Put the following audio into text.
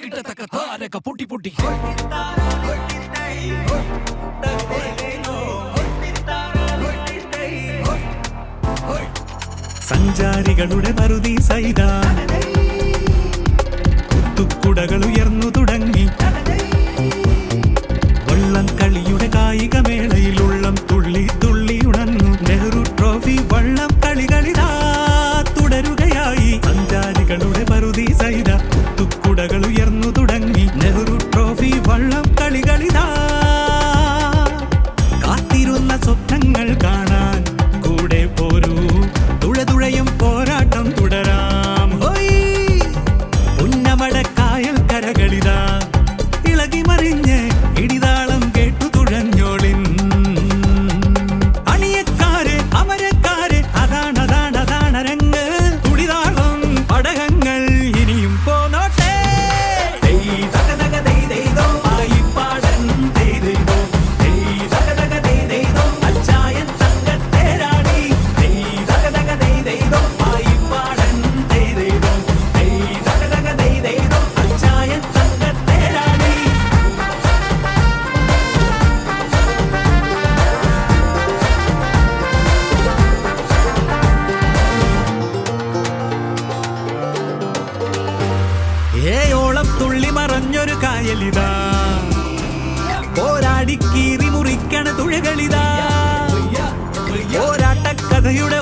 కిటతక తారక పుట్టి పుట్టి സഞ്ചാരികളുടെ മറുതി സൈത കുത്തുക്കുടകളു കുടകൾ ഉയർന്നു മഴയോളം തുള്ളി മറഞ്ഞൊരു കായലിതാ. പോരാടി കീറി മുറിക്കണ തുഴകളിതാ. പോരാട്ടക്കഥയുടെ